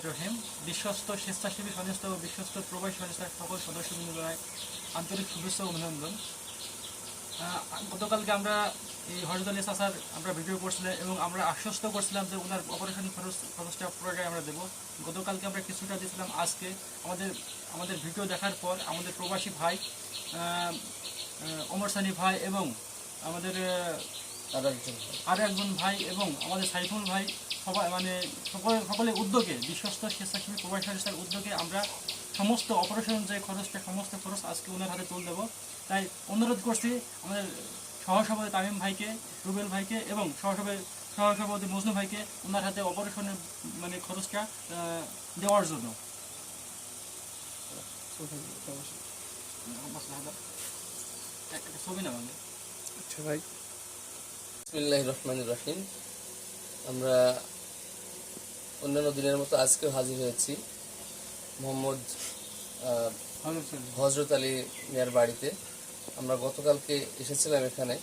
রহিম বিশ্বস্ত স্বেচ্ছাসেবী সংস্থা ও বিশ্বস্ত প্রবাসী সংস্থার সকল সদস্যবৃন্দ জানায় আন্তরিক শুভেচ্ছা অভিনন্দন। গতকালকে আমরা এই হরজত আলী চাচার আমরা ভিডিও করছিলাম এবং আমরা আশ্বস্ত করছিলাম যে ওনার অপারেশন খরচ খরচটা পুরোটাই আমরা দেবো। গতকালকে আমরা কিছুটা দিয়েছিলাম আজকে আমাদের আমাদের ভিডিও দেখার পর আমাদের প্রবাসী ভাই অমর সানি ভাই এবং আমাদের আর একজন ভাই এবং আমাদের সাইফুল ভাই সবাই মানে সকলে সকলের উদ্যোগে বিশ্বস্ত স্বেচ্ছাসেবী প্রবাসী সংস্থার উদ্যোগে আমরা সমস্ত অপারেশন যে খরচটা সমস্ত খরচ আজকে ওনার হাতে তুলে দেবো। তাই অনুরোধ করছি আমাদের সহসভাপতি তামিম ভাইকে রুবেল ভাইকে এবং সহসভাপতি সহসভাপতি মজনু ভাইকে ওনার হাতে অপারেশনের মানে খরচটা আহ, দেওয়ার জন্য। ছবি না মানে আচ্ছা ভাই। রহমান রহিম। আমরা অন্যান্য দিনের মতো আজকেও হাজির হয়েছি মোহাম্মদ হজরত আলী মিয়ার বাড়িতে। আমরা গতকালকে এসেছিলাম এখানে।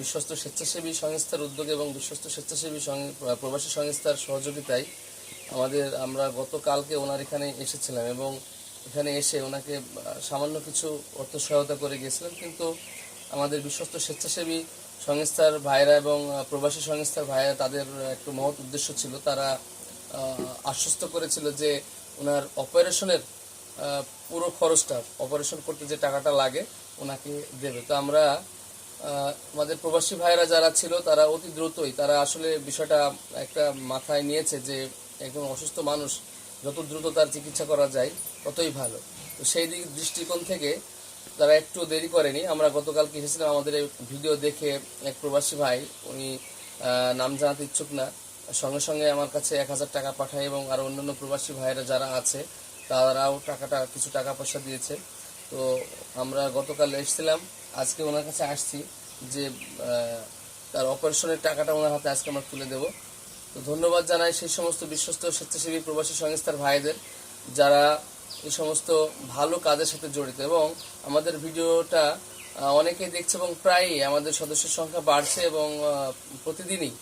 বিশ্বস্ত স্বেচ্ছাসেবী সংস্থার উদ্যোগে এবং বিশ্বস্ত স্বেচ্ছাসেবী প্রবাসী সংস্থার সহযোগিতায় আমাদের আমরা গতকালকে ওনার এখানে এসেছিলাম এবং এখানে এসে ওনাকে সামান্য কিছু অর্থ সহায়তা করে গিয়েছিলাম। কিন্তু আমাদের বিশ্বস্ত স্বেচ্ছাসেবী সংস্থার ভাইরা এবং প্রবাসী সংস্থার ভাইরা তাদের একটু মহৎ উদ্দেশ্য ছিল। তারা আশ্বস্ত করেছিল যে ওনার অপারেশনের পুরো খরচটা, অপারেশন করতে যে টাকাটা লাগে, ওনাকে দেবে। তো আমরা আমাদের প্রবাসী ভাইরা যারা ছিল, তারা অতি দ্রুতই, তারা আসলে বিষয়টা একটা মাথায় নিয়েছে যে একজন অসুস্থ মানুষ যত দ্রুত তার চিকিৎসা করা যায়, ততই ভালো। তো সেই দিক, দৃষ্টিকোণ থেকে তারা একটু দেরি করেনি। আমরা গতকালকে এসেছিলাম আমাদের ভিডিও দেখে এক প্রবাসী ভাই, উনি নাম জানাতে ইচ্ছুক না। সঙ্গে সঙ্গে আমার কাছে এক হাজার টাকা পাঠায় এবং আর অন্যান্য প্রবাসী ভাইয়েরা যারা আছে, তারাও টাকাটা, কিছু টাকা পয়সা দিয়েছে। তো আমরা গতকাল এসেছিলাম, আজকে ওনার কাছে আসছি যে তার অপারেশনের টাকাটা ওনার হাতে আজকে আমরা তুলে দেব। তো ধন্যবাদ জানাই সেই সমস্ত বিশ্বস্ত স্বেচ্ছাসেবী প্রবাসী সংস্থার ভাইদের, যারা এই সমস্ত ভালো কাজের সাথে জড়িত এবং আমাদের ভিডিওটা অনেকেই দেখছে এবং প্রায়ই আমাদের সদস্যের সংখ্যা বাড়ছে এবং প্রতিদিনই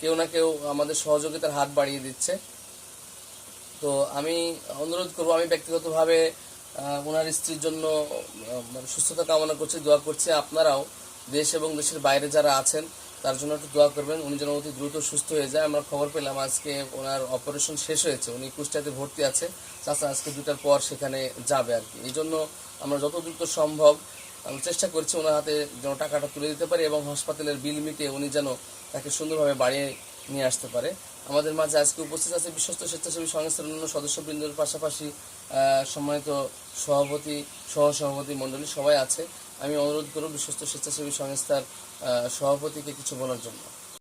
কেউ না কেউ আমাদের সহযোগিতার হাত বাড়িয়ে দিচ্ছে। তো আমি অনুরোধ করব, আমি ব্যক্তিগতভাবে ওনার স্ত্রীর জন্য মানে সুস্থতা কামনা করছি, দোয়া করছি আপনারাও, দেশ এবং দেশের বাইরে যারা আছেন, তার জন্য একটু দোয়া করবেন, উনি যেন অতি দ্রুত সুস্থ হয়ে যায়। আমরা খবর পেলাম আজকে ওনার অপারেশন শেষ হয়েছে, উনি কুষ্টাতে ভর্তি আছে। চাচা আজকে দুটার পর সেখানে যাবে আর কি। এই জন্য আমরা যত দ্রুত সম্ভব আমি চেষ্টা করছি ওনার হাতে যেন টাকাটা তুলে দিতে পারি এবং হাসপাতালের বিল মিটে উনি যেন তাকে সুন্দরভাবে বাড়িয়ে নিয়ে আসতে পারে। আমাদের মাঝে আজকে উপস্থিত আছে বিশ্বস্ত স্বেচ্ছাসেবী সংস্থার অন্যান্য সদস্যবৃন্দের পাশাপাশি সম্মানিত সভাপতি, সহসভাপতি মণ্ডলী সবাই আছে। আমি অনুরোধ করব বিশ্বস্ত স্বেচ্ছাসেবী সংস্থার সভাপতিকে কিছু বলার জন্য।